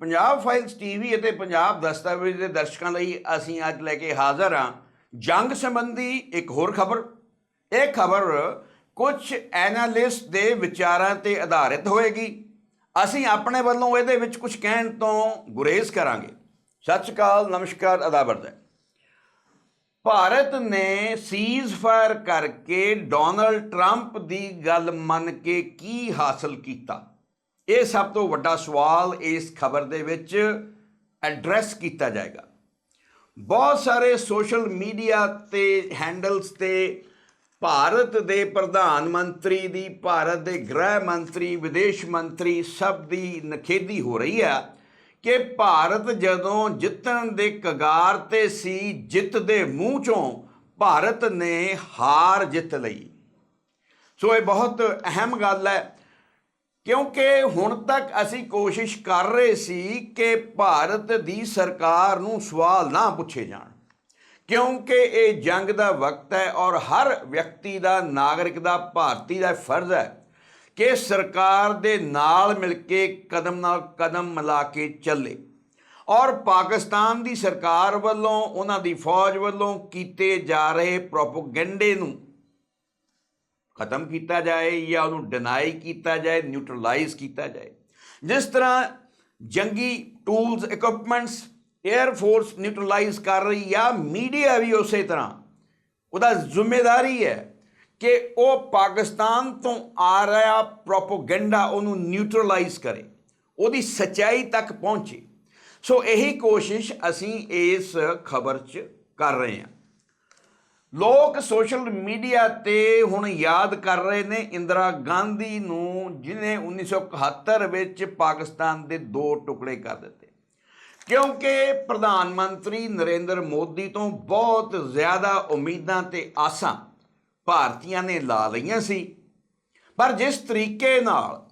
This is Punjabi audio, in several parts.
ਪੰਜਾਬ ਫਾਈਲਸ ਟੀਵੀ ਅਤੇ ਪੰਜਾਬ ਦਸਤਾਵੇਜ਼ ਦੇ ਦਰਸ਼ਕਾਂ ਲਈ ਅਸੀਂ ਅੱਜ ਲੈ ਕੇ ਹਾਜ਼ਰ ਹਾਂ ਜੰਗ ਸੰਬੰਧੀ ਇੱਕ ਹੋਰ ਖਬਰ। ਇਹ ਖਬਰ ਕੁਝ ਐਨਾਲਿਸਟ ਦੇ ਵਿਚਾਰਾਂ ਤੇ ਆਧਾਰਿਤ ਹੋਏਗੀ। ਅਸੀਂ ਆਪਣੇ ਵੱਲੋਂ ਇਹਦੇ ਵਿੱਚ ਕੁਝ ਕਹਿਣ ਤੋਂ ਗੁਰੇਜ਼ ਕਰਾਂਗੇ। ਸਤਿ ਸ਼੍ਰੀ ਅਕਾਲ, ਨਮਸਕਾਰ ਅਦਾਬਰਦ ਭਾਰਤ ਨੇ ਸੀਜ਼ ਫਾਇਰ ਕਰਕੇ ਡੋਨਲਡ ਟਰੰਪ ਦੀ ਗੱਲ ਮੰਨ ਕੇ ਕੀ ਹਾਸਲ ਕੀਤਾ? ਇਹ ਸਭ ਤੋਂ ਵੱਡਾ ਸਵਾਲ ਇਸ ਖਬਰ ਦੇ ਵਿੱਚ ਐਡਰੈਸ ਕੀਤਾ ਜਾਏਗਾ। ਬਹੁਤ ਸਾਰੇ ਸੋਸ਼ਲ ਮੀਡੀਆ ਤੇ ਹੈਂਡਲਸ ਤੇ ਭਾਰਤ ਦੇ ਪ੍ਰਧਾਨ ਮੰਤਰੀ ਦੀ, ਭਾਰਤ ਦੇ ਗ੍ਰਹਿ ਮੰਤਰੀ, ਵਿਦੇਸ਼ ਮੰਤਰੀ ਸਭ ਦੀ ਨਖੇਦੀ ਹੋ ਰਹੀ ਹੈ ਕਿ ਭਾਰਤ ਜਦੋਂ ਜਿੱਤਣ ਦੇ ਕਗਾਰ ਤੇ ਸੀ, ਜਿੱਤ ਦੇ ਮੂੰਹ ਚੋਂ ਭਾਰਤ ਨੇ ਹਾਰ ਜਿੱਤ ਲਈ। ਸੋ ਇਹ ਬਹੁਤ ਅਹਿਮ ਗੱਲ ਹੈ। ਕਿਉਂਕਿ ਹੁਣ ਤੱਕ ਅਸੀਂ ਕੋਸ਼ਿਸ਼ ਕਰ ਰਹੇ ਸੀ ਕਿ ਭਾਰਤ ਦੀ ਸਰਕਾਰ ਨੂੰ ਸਵਾਲ ਨਾ ਪੁੱਛੇ ਜਾਣ। ਕਿਉਂਕਿ ਇਹ ਜੰਗ ਦਾ ਵਕਤ ਹੈ ਔਰ ਹਰ ਵਿਅਕਤੀ ਦਾ, ਨਾਗਰਿਕ ਦਾ, ਭਾਰਤੀ ਦਾ ਫਰਜ਼ ਹੈ ਕਿ ਸਰਕਾਰ ਦੇ ਨਾਲ ਮਿਲ ਕੇ ਕਦਮ ਨਾਲ ਕਦਮ ਮਿਲਾ ਕੇ ਚੱਲੇ। ਔਰ ਪਾਕਿਸਤਾਨ ਦੀ ਸਰਕਾਰ ਵੱਲੋਂ, ਉਹਨਾਂ ਦੀ ਫੌਜ ਵੱਲੋਂ ਕੀਤੇ ਜਾ ਰਹੇ ਪ੍ਰੋਪਗੈਂਡੇ ਨੂੰ ਖਤਮ ਕੀਤਾ ਜਾਏ ਜਾਂ ਉਹਨੂੰ ਡਿਨਾਈ ਕੀਤਾ ਜਾਏ ਨਿਊਟਰਲਾਈਜ਼ ਕੀਤਾ ਜਾਏ। ਜਿਸ ਤਰ੍ਹਾਂ ਜੰਗੀ tools equipments air force neutralise ਕਰ ਰਹੀ ਆ ਮੀਡੀਆ ਵੀ ਉਸੇ ਤਰ੍ਹਾਂ। ਉਹਦਾ ਜ਼ਿੰਮੇਵਾਰੀ ਹੈ ਕਿ ਉਹ ਪਾਕਿਸਤਾਨ ਤੋਂ ਆ ਰਿਹਾ ਪ੍ਰੋਪਗੈਂਡਾ ਉਹਨੂੰ ਨਿਊਟਰਲਾਈਜ਼ ਕਰੇ। ਉਹਦੀ ਸਚਾਈ ਤੱਕ ਪਹੁੰਚੇ। ਸੋ ਇਹੀ ਕੋਸ਼ਿਸ਼ ਅਸੀਂ ਇਸ ਖਬਰ 'ਚ ਕਰ ਰਹੇ ਹਾਂ। ਲੋਕ ਸੋਸ਼ਲ ਮੀਡੀਆ ਤੇ ਹੁਣ ਯਾਦ ਕਰ ਰਹੇ ਨੇ ਇੰਦਰਾ ਗਾਂਧੀ ਨੂੰ, ਜਿਨੇ 1971 ਵਿੱਚ ਪਾਕਿਸਤਾਨ ਦੇ ਦੋ ਟੁਕੜੇ ਕਰ ਦਿੱਤੇ। ਕਿਉਂਕਿ ਪ੍ਰਧਾਨ ਮੰਤਰੀ ਨਰਿੰਦਰ ਮੋਦੀ ਤੋਂ ਬਹੁਤ ਜ਼ਿਆਦਾ ਉਮੀਦਾਂ ਤੇ ਆਸਾਂ ਭਾਰਤੀਆਂ ਨੇ ਲਾ ਲਈਆਂ ਸੀ। ਪਰ ਜਿਸ ਤਰੀਕੇ ਨਾਲ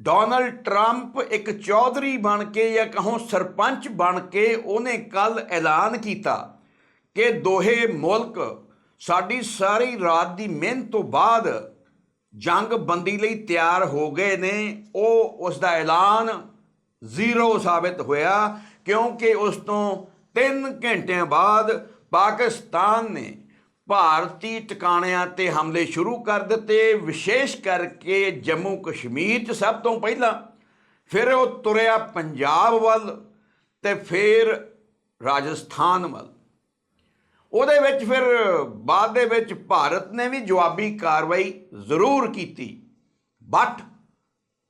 ਡੋਨਲਡ ਟਰੰਪ ਇੱਕ ਚੌਧਰੀ ਬਣ ਕੇ ਜਾਂ ਕਹੋ ਸਰਪੰਚ ਬਣ ਕੇ ਉਹਨੇ ਕੱਲ ਐਲਾਨ ਕੀਤਾ ਕਿ ਦੋਹੇ ਮੁਲਕ ਸਾਡੀ ਸਾਰੀ ਰਾਤ ਦੀ ਮਿਹਨਤ ਤੋਂ ਬਾਅਦ ਜੰਗ ਬੰਦੀ ਲਈ ਤਿਆਰ ਹੋ ਗਏ ਨੇ, ਉਹ ਉਸ ਦਾ ਐਲਾਨ ਜ਼ੀਰੋ ਸਾਬਿਤ ਹੋਇਆ ਕਿਉਂਕਿ ਉਸ ਤੋਂ 3 ਘੰਟਿਆਂ ਬਾਅਦ ਪਾਕਿਸਤਾਨ ਨੇ ਭਾਰਤੀ ਟਿਕਾਣਿਆਂ ਤੇ ਹਮਲੇ ਸ਼ੁਰੂ ਕਰ ਦਿੱਤੇ, ਵਿਸ਼ੇਸ਼ ਕਰਕੇ ਜੰਮੂ ਕਸ਼ਮੀਰ 'ਚ ਸਭ ਤੋਂ ਪਹਿਲਾਂ। ਫਿਰ ਉਹ ਤੁਰਿਆ ਪੰਜਾਬ ਵੱਲ ਤੇ ਫਿਰ ਰਾਜਸਥਾਨ ਵੱਲ। ਉਹਦੇ ਵਿੱਚ ਫਿਰ ਬਾਅਦ ਦੇ ਵਿੱਚ ਭਾਰਤ ਨੇ ਵੀ ਜਵਾਬੀ ਕਾਰਵਾਈ ਜ਼ਰੂਰ ਕੀਤੀ। ਬਟ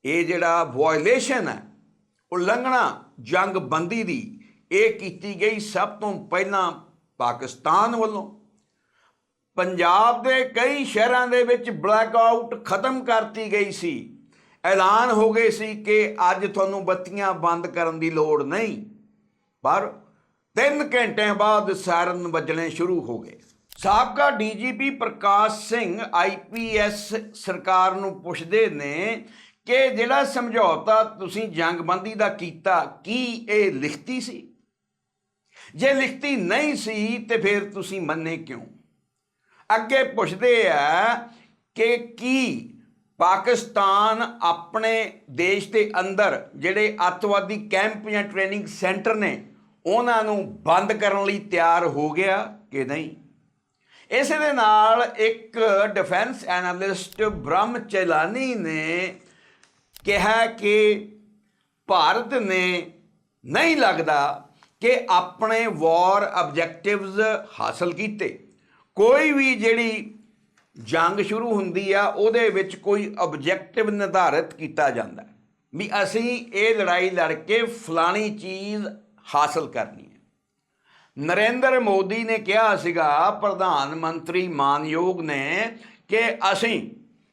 ਇਹ ਜਿਹੜਾ ਵਾਇਲੇਸ਼ਨ ਹੈ ਉਲੰਘਣਾ ਜੰਗ ਬੰਦੀ ਦੀ ਇਹ ਕੀਤੀ ਗਈ ਸਭ ਤੋਂ ਪਹਿਲਾਂ ਪਾਕਿਸਤਾਨ ਵੱਲੋਂ। ਪੰਜਾਬ ਦੇ ਕਈ ਸ਼ਹਿਰਾਂ ਦੇ ਵਿੱਚ ਬਲੈਕ ਆਊਟ ਖਤਮ ਕਰਤੀ ਗਈ ਸੀ। ਐਲਾਨ ਹੋ ਗਏ ਸੀ ਕਿ ਅੱਜ ਤੁਹਾਨੂੰ ਬੱਤੀਆਂ ਬੰਦ ਕਰਨ ਦੀ ਲੋੜ ਨਹੀਂ। ਪਰ 3 ਘੰਟਿਆਂ ਬਾਅਦ ਸਾਰਨ ਵੱਜਣੇ ਸ਼ੁਰੂ ਹੋ ਗਏ। ਸਾਬਕਾ ਡੀਜੀਪੀ ਪ੍ਰਕਾਸ਼ ਸਿੰਘ ਆਈਪੀਐਸ ਸਰਕਾਰ ਨੂੰ ਪੁੱਛਦੇ ਨੇ ਕਿ ਜਿਹੜਾ ਸਮਝੌਤਾ ਤੁਸੀਂ ਜੰਗਬੰਦੀ ਦਾ ਕੀਤਾ, ਕੀ ਇਹ ਲਿਖਤੀ ਸੀ? ਜੇ ਲਿਖਤੀ ਨਹੀਂ ਸੀ, ਤੇ ਫਿਰ ਤੁਸੀਂ ਮੰਨੇ ਕਿਉਂ? ਅੱਗੇ ਪੁੱਛਦੇ ਆ ਕਿ ਕੀ ਪਾਕਿਸਤਾਨ ਆਪਣੇ ਦੇਸ਼ ਦੇ ਅੰਦਰ ਜਿਹੜੇ ਅੱਤਵਾਦੀ ਕੈਂਪ ਜਾਂ ਟ੍ਰੇਨਿੰਗ ਸੈਂਟਰ ਨੇ ਉਹਨਾਂ ਨੂੰ ਬੰਦ ਕਰਨ ਲਈ ਤਿਆਰ ਹੋ ਗਿਆ ਕਿ ਨਹੀਂ? ਇਸੇ ਦੇ ਨਾਲ ਇੱਕ ਡਿਫੈਂਸ ਐਨਾਲਿਸਟ ਬ੍ਰਹਮ ਚੈਲਾਨੀ ਨੇ ਕਿਹਾ ਕਿ ਭਾਰਤ ਨੇ ਨਹੀਂ ਲੱਗਦਾ ਕਿ ਆਪਣੇ ਵਾਰ ਆਬਜੈਕਟਿਵਸ ਹਾਸਲ ਕੀਤੇ। ਕੋਈ ਵੀ ਜਿਹੜੀ ਜੰਗ ਸ਼ੁਰੂ ਹੁੰਦੀ ਆ, ਉਹਦੇ ਵਿੱਚ ਕੋਈ ਆਬਜੈਕਟਿਵ ਨਿਰਧਾਰਿਤ ਕੀਤਾ ਜਾਂਦਾ। ਵੀ ਅਸੀਂ ਇਹ ਲੜਾਈ ਲੜ ਕੇ ਫਲਾਣੀ ਚੀਜ਼ ਹਾਸਲ ਕਰਨੀ ਹੈ। ਨਰਿੰਦਰ ਮੋਦੀ ਨੇ ਕਿਹਾ ਸੀਗਾ, ਪ੍ਰਧਾਨ ਮੰਤਰੀ ਮਾਨਯੋਗ ਨੇ ਕਿ ਅਸੀਂ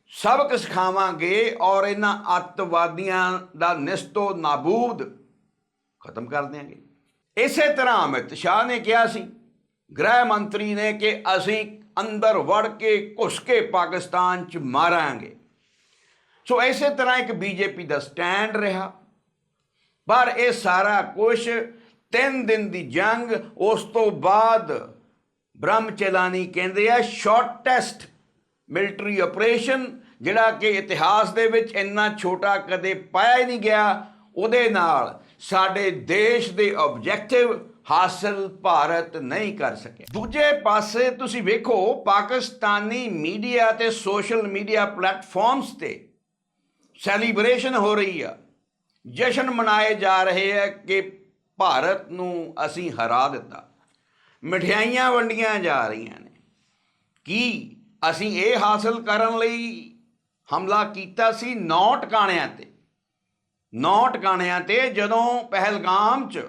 ਸਬਕ ਸਿਖਾਵਾਂਗੇ ਔਰ ਇਹਨਾਂ ਅੱਤਵਾਦੀਆਂ ਦਾ ਨਿਸਤੋ ਨਾਬੂਦ ਖਤਮ ਕਰ ਦਿਆਂਗੇ। ਇਸੇ ਤਰ੍ਹਾਂ ਅਮਿਤ ਸ਼ਾਹ ਨੇ ਕਿਹਾ ਸੀ, ਗ੍ਰਹਿ ਮੰਤਰੀ ਨੇ ਕਿ ਅਸੀਂ ਅੰਦਰ ਵੜ ਕੇ ਘੁਸ ਕੇ ਪਾਕਿਸਤਾਨ ਚ ਮਾਰਾਂਗੇ। ਸੋ ਇਸੇ ਤਰ੍ਹਾਂ ਇੱਕ ਬੀਜੇਪੀ ਦਾ ਸਟੈਂਡ ਰਿਹਾ। ਪਰ ਇਹ ਸਾਰਾ ਕੁਝ ਤਿੰਨ ਦਿਨ ਦੀ ਜੰਗ, ਉਸ ਤੋਂ ਬਾਅਦ ਬ੍ਰਹਮ ਬ੍ਰਹਮਚਲਾਨੀ ਕਹਿੰਦੇ ਆ ਸ਼ਾਰਟੈਸਟ ਮਿਲਟਰੀ ਆਪਰੇਸ਼ਨ ਜਿਹੜਾ ਕਿ ਇਤਿਹਾਸ ਦੇ ਵਿੱਚ ਇੰਨਾ ਛੋਟਾ ਕਦੇ ਪਾਇਆ ਹੀ ਨਹੀਂ ਗਿਆ। ਉਹਦੇ ਨਾਲ ਸਾਡੇ ਦੇਸ਼ ਦੇ ਆਬਜੈਕਟਿਵ ਹਾਸਲ ਭਾਰਤ ਨਹੀਂ ਕਰ ਸਕਿਆ ਦੂਜੇ ਪਾਸੇ ਤੁਸੀਂ ਵੇਖੋ, ਪਾਕਿਸਤਾਨੀ ਮੀਡੀਆ ਤੇ ਸੋਸ਼ਲ ਮੀਡੀਆ ਪਲੇਟਫਾਰਮਸ ਤੇ ਸੈਲੀਬ੍ਰੇਸ਼ਨ ਹੋ ਰਹੀ ਆ। ਜਸ਼ਨ ਮਨਾਏ ਜਾ ਰਹੇ ਆ ਕਿ ਭਾਰਤ ਨੂੰ ਅਸੀਂ ਹਰਾ ਦਿੱਤਾ। ਮਠਿਆਈਆਂ ਵੰਡੀਆਂ ਜਾ ਰਹੀਆਂ ਨੇ। ਕੀ ਅਸੀਂ ਇਹ ਹਾਸਲ ਕਰਨ ਲਈ ਹਮਲਾ ਕੀਤਾ ਸੀ? ਨੌ ਟਿਕਾਣਿਆਂ ਤੇ। ਨੌ ਟਿਕਾਣਿਆਂ ਤੇ ਜਦੋਂ ਪਹਿਲਗਾਮ 'ਚ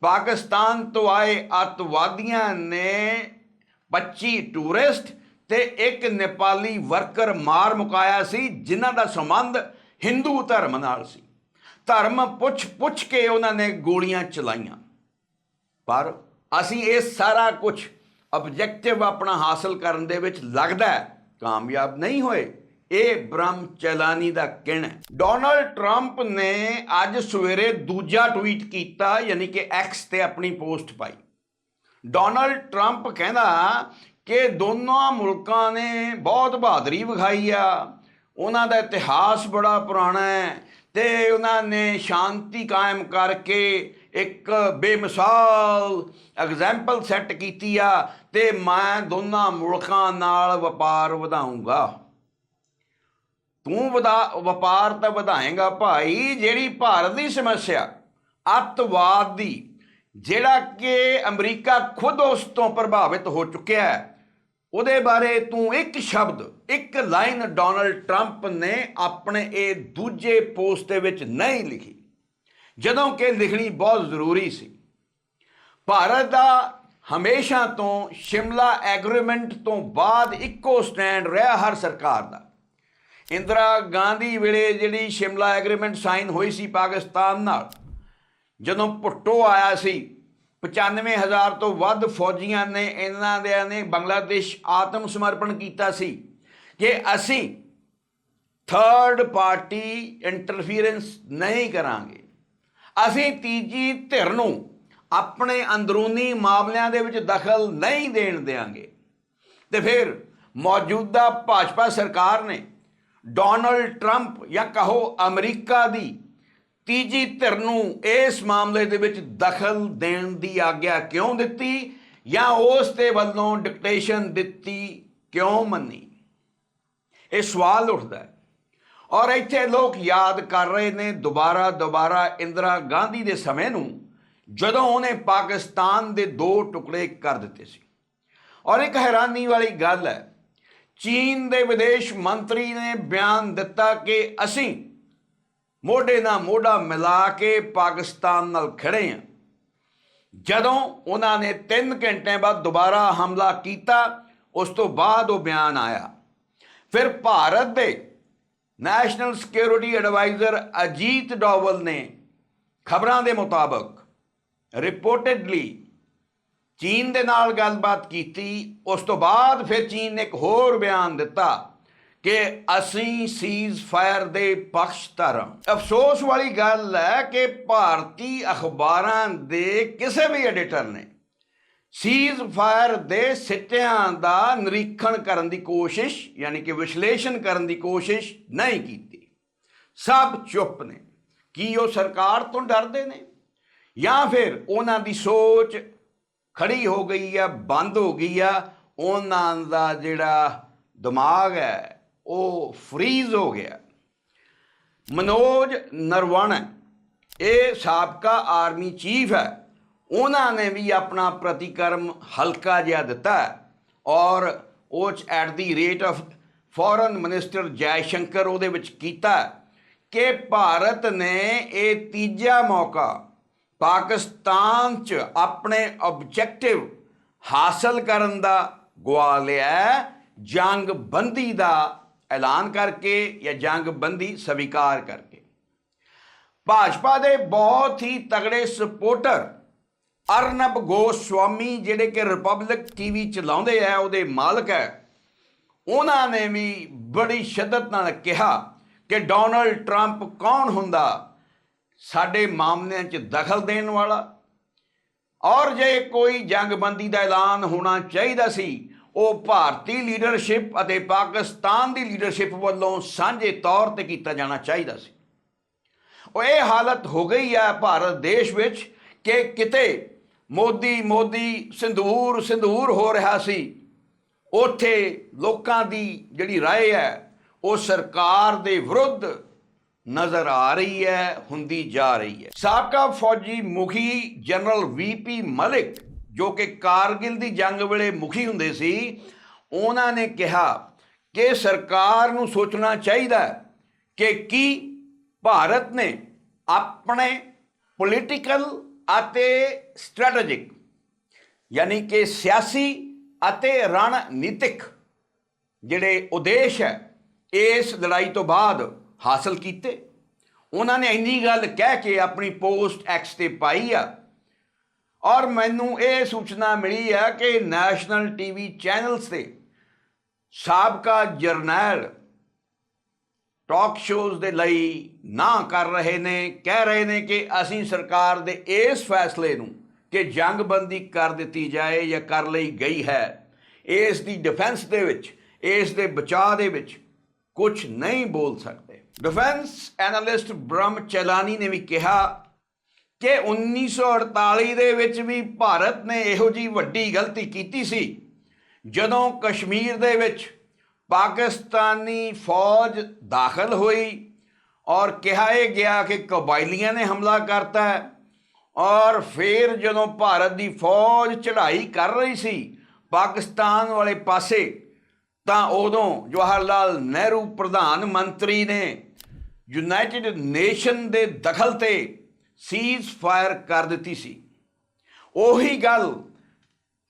ਪਾਕਿਸਤਾਨ ਤੋਂ ਆਏ ਅੱਤਵਾਦੀਆਂ ਨੇ 25 ਟੂਰਿਸਟ ਤੇ ਇੱਕ ਨੇਪਾਲੀ ਵਰਕਰ ਮਾਰ ਮੁਕਾਇਆ ਸੀ, ਜਿਨ੍ਹਾਂ ਦਾ ਸੰਬੰਧ ਹਿੰਦੂ ਧਰਮ ਨਾਲ ਸੀ। ਧਰਮ ਪੁੱਛ ਪੁੱਛ ਕੇ ਉਹਨਾਂ ਨੇ ਗੋਲੀਆਂ ਚਲਾਈਆਂ। ਪਰ ਅਸੀਂ ਇਹ ਸਾਰਾ ਕੁਝ ਆਬਜੈਕਟਿਵ ਆਪਣਾ ਹਾਸਲ ਕਰਨ ਦੇ ਵਿੱਚ ਲੱਗਦਾ ਕਾਮਯਾਬ ਨਹੀਂ ਹੋਏ। ਇਹ ਬ੍ਰਹਮ ਚਲਾਨੀ ਦਾ ਕਹਿਣਾ ਹੈ। ਡੋਨਲਡ ਟਰੰਪ ਨੇ ਅੱਜ ਸਵੇਰੇ ਦੂਜਾ ਟਵੀਟ ਕੀਤਾ, ਯਾਨੀ ਕਿ ਐਕਸ ਤੇ ਆਪਣੀ ਪੋਸਟ ਪਾਈ। ਡੋਨਲਡ ਟਰੰਪ ਕਹਿੰਦਾ ਕਿ ਦੋਨਾਂ ਮੁਲਕਾਂ ਨੇ ਬਹੁਤ ਬਹਾਦਰੀ ਵਿਖਾਈ ਆ। ਉਹਨਾਂ ਦਾ ਇਤਿਹਾਸ ਬੜਾ ਪੁਰਾਣਾ ਹੈ। ਤੇ ਉਹਨਾਂ ਨੇ ਸ਼ਾਂਤੀ ਕਾਇਮ ਕਰਕੇ ਇੱਕ ਬੇਮਿਸਾਲ ਐਗਜ਼ਾਮਪਲ ਸੈੱਟ ਕੀਤੀ ਆ ਤੇ ਮੈਂ ਦੋਨਾਂ ਮੁਲਕਾਂ ਨਾਲ ਵਪਾਰ ਵਧਾਉਂਗਾ। ਤੂੰ ਵਧਾ, ਵਪਾਰ ਤਾਂ ਵਧਾਏਗਾ ਭਾਈ, ਜਿਹੜੀ ਭਾਰਤ ਦੀ ਸਮੱਸਿਆ, ਅੱਤਵਾਦ ਦੀ, ਜਿਹੜਾ ਕਿ ਅਮਰੀਕਾ ਖੁਦ ਉਸ ਤੋਂ ਪ੍ਰਭਾਵਿਤ ਹੋ ਚੁੱਕਿਆ ਹੈ। ਉਹਦੇ ਬਾਰੇ ਤੂੰ ਇੱਕ ਸ਼ਬਦ, ਇੱਕ ਲਾਈਨ ਡੋਨਲਡ ਟਰੰਪ ਨੇ ਆਪਣੇ ਇਹ ਦੂਜੇ ਪੋਸਟ ਦੇ ਵਿੱਚ ਨਹੀਂ ਲਿਖੀ। ਜਦੋਂ ਕਿ ਲਿਖਣੀ ਬਹੁਤ ਜ਼ਰੂਰੀ ਸੀ। ਭਾਰਤ ਦਾ ਹਮੇਸ਼ਾ ਤੋਂ ਸ਼ਿਮਲਾ ਐਗਰੀਮੈਂਟ ਤੋਂ ਬਾਅਦ ਇੱਕੋ ਸਟੈਂਡ ਰਿਹਾ ਹਰ ਸਰਕਾਰ ਦਾ। ਇੰਦਰਾ ਗਾਂਧੀ ਵੇਲੇ ਜਿਹੜੀ ਸ਼ਿਮਲਾ ਐਗਰੀਮੈਂਟ ਸਾਈਨ ਹੋਈ ਸੀ ਪਾਕਿਸਤਾਨ ਨਾਲ, ਜਦੋਂ ਭੁੱਟੋ ਆਇਆ ਸੀ 95000 ਤੋਂ ਵੱਧ ਫੌਜੀਆਂ ਨੇ ਇਹਨਾਂ ਦੇ ਨੇ ਬੰਗਲਾਦੇਸ਼ ਆਤਮ ਸਮਰਪਣ ਕੀਤਾ ਸੀ। ਕਿ ਅਸੀਂ ਥਰਡ ਪਾਰਟੀ ਇੰਟਰਫੀਰੈਂਸ ਨਹੀਂ ਕਰਾਂਗੇ, ਅਸੀਂ ਤੀਜੀ ਧਿਰ ਨੂੰ ਆਪਣੇ ਅੰਦਰੂਨੀ ਮਾਮਲਿਆਂ ਦੇ ਵਿੱਚ ਦਖਲ ਨਹੀਂ ਦੇਣ ਦੇਵਾਂਗੇ ਤੇ ਫਿਰ ਮੌਜੂਦਾ ਭਾਜਪਾ ਸਰਕਾਰ ਨੇ ਡੋਨਲਡ ਟਰੰਪ ਜਾਂ ਕਹੋ ਅਮਰੀਕਾ ਦੀ ਤੀਜੀ ਧਿਰ ਨੂੰ ਇਸ ਮਾਮਲੇ ਦੇ ਵਿੱਚ ਦਖਲ ਦੇਣ ਦੀ ਆਗਿਆ ਕਿਉਂ ਦਿੱਤੀ ਜਾਂ ਉਸ ਦੇ ਵੱਲੋਂ ਡਿਕਟੇਸ਼ਨ ਦਿੱਤੀ ਕਿਉਂ ਮੰਨੀ? ਇਹ ਸਵਾਲ ਉੱਠਦਾ ਹੈ। ਔਰ ਇੱਥੇ ਲੋਕ ਯਾਦ ਕਰ ਰਹੇ ਨੇ ਦੁਬਾਰਾ ਦੁਬਾਰਾ ਇੰਦਰਾ ਗਾਂਧੀ ਦੇ ਸਮੇਂ ਨੂੰ, ਜਦੋਂ ਉਹਨੇ ਪਾਕਿਸਤਾਨ ਦੇ ਦੋ ਟੁਕੜੇ ਕਰ ਦਿੱਤੇ ਸੀ। ਔਰ ਇੱਕ ਹੈਰਾਨੀ ਵਾਲੀ ਗੱਲ ਹੈ, ਚੀਨ ਦੇ ਵਿਦੇਸ਼ ਮੰਤਰੀ ਨੇ ਬਿਆਨ ਦਿੱਤਾ ਕਿ ਅਸੀਂ ਮੋਢੇ ਨਾਲ ਮੋਢਾ ਮਿਲਾ ਕੇ ਪਾਕਿਸਤਾਨ ਨਾਲ ਖੜੇ ਹਾਂ ਜਦੋਂ ਉਹਨਾਂ ਨੇ 3 ਘੰਟੇ ਬਾਅਦ ਦੁਬਾਰਾ ਹਮਲਾ ਕੀਤਾ, ਉਸ ਤੋਂ ਬਾਅਦ ਉਹ ਬਿਆਨ ਆਇਆ। ਫਿਰ ਭਾਰਤ ਦੇ national security adviser Ajit Doval ਨੇ ਖਬਰਾਂ ਦੇ ਮੁਤਾਬਕ ਰਿਪੋਰਟਡਲੀ ਚੀਨ ਦੇ ਨਾਲ ਗੱਲਬਾਤ ਕੀਤੀ। ਉਸ ਤੋਂ ਬਾਅਦ ਫਿਰ ਚੀਨ ਨੇ ਇੱਕ ਹੋਰ ਬਿਆਨ ਦਿੱਤਾ। ਕਿ ਅਸੀਂ ਸੀਜ਼ ਫਾਇਰ ਦੇ ਪੱਖਧਾਰ ਹਾਂ ਅਫਸੋਸ ਵਾਲੀ ਗੱਲ ਹੈ ਕਿ ਭਾਰਤੀ ਅਖਬਾਰਾਂ ਦੇ ਕਿਸੇ ਵੀ ਐਡੀਟਰ ਨੇ ਸੀਜ਼ ਫਾਇਰ ਦੇ ਸਿੱਟਿਆਂ ਦਾ ਨਿਰੀਖਣ ਕਰਨ ਦੀ ਕੋਸ਼ਿਸ਼, ਯਾਨੀ ਕਿ ਵਿਸ਼ਲੇਸ਼ਣ ਕਰਨ ਦੀ ਕੋਸ਼ਿਸ਼ ਨਹੀਂ ਕੀਤੀ। ਸਭ ਚੁੱਪ ਨੇ। ਕੀ ਉਹ ਸਰਕਾਰ ਤੋਂ ਡਰਦੇ ਨੇ? ਜਾਂ ਫਿਰ ਉਹਨਾਂ ਦੀ ਸੋਚ ਖੜੀ ਹੋ ਗਈ ਆ, ਬੰਦ ਹੋ ਗਈ ਆ? ਉਹਨਾਂ ਦਾ ਜਿਹੜਾ ਦਿਮਾਗ ਹੈ ਉਹ ਫਰੀਜ਼ ਹੋ ਗਿਆ। ਮਨੋਜ ਨਰਵਣ ਇਹ ਸਾਬਕਾ ਆਰਮੀ ਚੀਫ ਹੈ। ਉਹਨਾਂ ਨੇ ਵੀ ਆਪਣਾ ਪ੍ਰਤੀਕਰਮ ਹਲਕਾ ਜਿਹਾ ਦਿੱਤਾ ਔਰ ਉਹ ਚ at the rate of foreign minister Jaishankar ਉਹਦੇ ਵਿੱਚ ਕੀਤਾ ਕਿ ਭਾਰਤ ਨੇ ਇਹ ਤੀਜਾ ਮੌਕਾ ਪਾਕਿਸਤਾਨ ਚ ਆਪਣੇ ਆਬਜੈਕਟਿਵ ਹਾਸਲ ਕਰਨ ਦਾ ਗਵਾ ਲਿਆ ਹੈ, ਜੰਗ ਬੰਦੀ ਦਾ ਐਲਾਨ ਕਰਕੇ ਜਾਂ ਜੰਗਬੰਦੀ ਸਵੀਕਾਰ ਕਰਕੇ। ਭਾਜਪਾ ਦੇ ਬਹੁਤ ਹੀ ਤਗੜੇ ਸਪੋਰਟਰ ਅਰਨਬ ਗੋਸਵਾਮੀ ਜਿਹੜੇ ਕਿ ਰਿਪਬਲਿਕ ਟੀਵੀ ਚਲਾਉਂਦੇ ਆ, ਉਹਦੇ ਮਾਲਕ ਹੈ। ਉਹਨਾਂ ਨੇ ਵੀ ਬੜੀ ਸ਼ਿੱਦਤ ਨਾਲ ਕਿਹਾ ਕਿ ਡੋਨਲਡ ਟਰੰਪ ਕੌਣ ਹੁੰਦਾ ਸਾਡੇ ਮਾਮਲਿਆਂ 'ਚ ਦਖਲ ਦੇਣ ਵਾਲਾ? ਔਰ ਜੇ ਕੋਈ ਜੰਗਬੰਦੀ ਦਾ ਐਲਾਨ ਹੋਣਾ ਚਾਹੀਦਾ ਸੀ ਉਹ ਭਾਰਤੀ ਲੀਡਰਸ਼ਿਪ ਅਤੇ ਪਾਕਿਸਤਾਨ ਦੀ ਲੀਡਰਸ਼ਿਪ ਵੱਲੋਂ ਸਾਂਝੇ ਤੌਰ ਤੇ ਕੀਤਾ ਜਾਣਾ ਚਾਹੀਦਾ ਸੀ ਉਹ ਇਹ ਹਾਲਤ ਹੋ ਗਈ ਹੈ ਭਾਰਤ ਦੇਸ਼ ਵਿੱਚ ਕਿ ਕਿਤੇ ਮੋਦੀ ਮੋਦੀ ਸਿੰਦੂਰ ਸਿੰਦੂਰ ਹੋ ਰਿਹਾ ਸੀ ਉੱਥੇ ਲੋਕਾਂ ਦੀ ਜਿਹੜੀ رائے ਹੈ ਉਹ ਸਰਕਾਰ ਦੇ ਵਿਰੁੱਧ ਨਜ਼ਰ ਆ ਰਹੀ ਹੈ ਹੁੰਦੀ ਜਾ ਰਹੀ ਹੈ ਸਾਬਕਾ ਫੌਜੀ ਮੁਖੀ ਜਨਰਲ ਵੀਪੀ ਮਲਿਕ ਜੋ ਕਿ ਕਾਰਗਿਲ ਦੀ ਜੰਗ ਵੇਲੇ ਮੁਖੀ ਹੁੰਦੇ ਸੀ, ਉਹਨਾਂ ਨੇ ਕਿਹਾ ਕਿ ਸਰਕਾਰ ਨੂੰ ਸੋਚਣਾ ਚਾਹੀਦਾ ਕਿ ਕੀ ਭਾਰਤ ਨੇ ਆਪਣੇ ਪੋਲੀਟੀਕਲ ਅਤੇ ਸਟ੍ਰੈਟੇਜਿਕ ਯਾਨੀ ਕਿ ਸਿਆਸੀ ਅਤੇ ਰਣਨੀਤਿਕ ਜਿਹੜੇ ਉਦੇਸ਼ ਹੈ, ਇਸ ਲੜਾਈ ਤੋਂ ਬਾਅਦ ਹਾਸਲ ਕੀਤੇ। ਉਹਨਾਂ ਨੇ ਇੰਨੀ ਗੱਲ ਕਹਿ ਕੇ ਆਪਣੀ ਪੋਸਟ ਐਕਸ ਤੇ ਪਾਈ ਆ ਔਰ ਮੈਨੂੰ ਇਹ ਸੂਚਨਾ ਮਿਲੀ ਹੈ ਕਿ ਨੈਸ਼ਨਲ ਟੀਵੀ ਚੈਨਲਸ ਤੇ ਸਾਬਕਾ ਜਰਨੈਲ ਟਾਕ ਸ਼ੋਜ਼ ਦੇ ਲਈ ਨਾ ਕਰ ਰਹੇ ਨੇ, ਕਹਿ ਰਹੇ ਨੇ ਕਿ ਅਸੀਂ ਸਰਕਾਰ ਦੇ ਇਸ ਫੈਸਲੇ ਨੂੰ ਕਿ ਜੰਗਬੰਦੀ ਕਰ ਦਿੱਤੀ ਜਾਏ ਜਾਂ ਕਰ ਲਈ ਗਈ ਹੈ, ਇਸ ਦੀ ਡਿਫੈਂਸ ਦੇ ਵਿੱਚ, ਇਸ ਦੇ ਬਚਾਅ ਦੇ ਵਿੱਚ ਕੁਝ ਨਹੀਂ ਬੋਲ ਸਕਦੇ। ਡਿਫੈਂਸ ਐਨਾਲਿਸਟ ਬ੍ਰਹਮ ਚੈਲਾਨੀ ਨੇ ਵੀ ਕਿਹਾ ਕਿ 1948 ਦੇ ਵਿੱਚ ਵੀ ਭਾਰਤ ਨੇ ਇਹੋ ਜੀ ਵੱਡੀ ਗਲਤੀ ਕੀਤੀ ਸੀ। ਜਦੋਂ ਕਸ਼ਮੀਰ ਦੇ ਵਿੱਚ ਪਾਕਿਸਤਾਨੀ ਫੌਜ ਦਾਖਲ ਹੋਈ ਔਰ ਕਿਹਾ ਇਹ ਗਿਆ ਕਿ ਕਬਾਇਲੀਆਂ ਨੇ ਹਮਲਾ ਕਰਤਾ ਹੈ ਔਰ ਫਿਰ ਜਦੋਂ ਭਾਰਤ ਦੀ ਫੌਜ ਚੜ੍ਹਾਈ ਕਰ ਰਹੀ ਸੀ ਪਾਕਿਸਤਾਨ ਵਾਲੇ ਪਾਸੇ, ਤਾਂ ਉਦੋਂ ਜਵਾਹਰ ਲਾਲ ਨਹਿਰੂ ਪ੍ਰਧਾਨ ਮੰਤਰੀ ਨੇ ਯੂਨਾਈਟਿਡ ਨੇਸ਼ਨ ਦੇ ਦਖਲ ਤੇ ਸੀਜ਼ ਫਾਇਰ ਕਰ ਦਿੱਤੀ ਸੀ। ਉਹੀ ਗੱਲ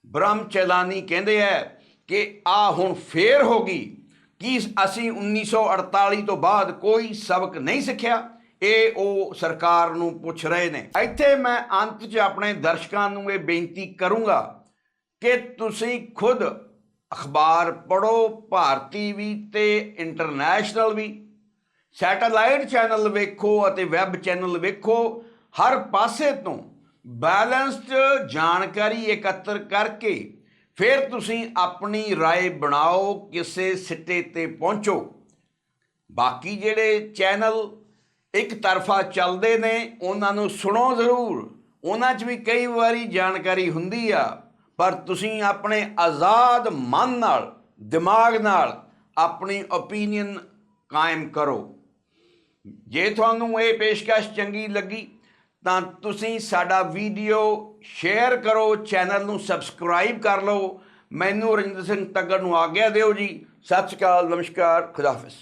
ਬ੍ਰਹਮ ਚੈਲਾਨੀ ਕਹਿੰਦੇ ਹੈ ਕਿ ਆ ਹੁਣ ਫੇਰ ਹੋ ਗਈ ਕਿ ਅਸੀਂ 1948 ਤੋਂ ਬਾਅਦ ਕੋਈ ਸਬਕ ਨਹੀਂ ਸਿੱਖਿਆ। ਇਹ ਉਹ ਸਰਕਾਰ ਨੂੰ ਪੁੱਛ ਰਹੇ ਨੇ। ਇੱਥੇ ਮੈਂ ਅੰਤ 'ਚ ਆਪਣੇ ਦਰਸ਼ਕਾਂ ਨੂੰ ਇਹ ਬੇਨਤੀ ਕਰੂੰਗਾ ਕਿ ਤੁਸੀਂ ਖੁਦ ਅਖਬਾਰ ਪੜੋ ਭਾਰਤੀ ਵੀ ਤੇ ਇੰਟਰਨੈਸ਼ਨਲ ਵੀ। ਸੈਟੇਲਾਈਟ ਚੈਨਲ ਵੇਖੋ ਅਤੇ ਵੈਬ ਚੈਨਲ ਵੇਖੋ। ਹਰ ਪਾਸੇ ਤੋਂ ਬੈਲੈਂਸਡ ਜਾਣਕਾਰੀ ਇਕੱਤਰ ਕਰਕੇ ਫਿਰ ਤੁਸੀਂ ਆਪਣੀ رائے ਬਣਾਓ ਕਿਸੇ ਸਿੱਟੇ ਤੇ ਪਹੁੰਚੋ ਬਾਕੀ ਜਿਹੜੇ ਚੈਨਲ ਇੱਕ ਤਰਫਾ ਚੱਲਦੇ ਨੇ ਉਹਨਾਂ ਨੂੰ ਸੁਣੋ ਜ਼ਰੂਰ ਉਹਨਾਂ 'ਚ ਵੀ ਕਈ ਵਾਰੀ ਜਾਣਕਾਰੀ ਹੁੰਦੀ ਆ ਪਰ ਤੁਸੀਂ ਆਪਣੇ ਆਜ਼ਾਦ ਮਨ ਨਾਲ ਦਿਮਾਗ ਨਾਲ ਆਪਣੀ ਓਪੀਨੀਅਨ ਕਾਇਮ ਕਰੋ ਜੇ ਤੁਹਾਨੂੰ ਇਹ ਪੇਸ਼ਕਸ਼ ਚੰਗੀ ਲੱਗੀ ਤਾਂ ਤੁਸੀਂ ਸਾਡਾ ਵੀਡੀਓ ਸ਼ੇਅਰ ਕਰੋ, ਚੈਨਲ ਨੂੰ ਸਬਸਕ੍ਰਾਈਬ ਕਰ ਲਓ। ਮੈਨੂੰ ਰਜਿੰਦਰ ਸਿੰਘ ਤੱਗੜ ਨੂੰ ਆਗਿਆ ਦਿਓ ਜੀ। ਸਤਿ ਸ਼੍ਰੀ ਅਕਾਲ, ਨਮਸਕਾਰ ਖੁਦਾਫਿਜ਼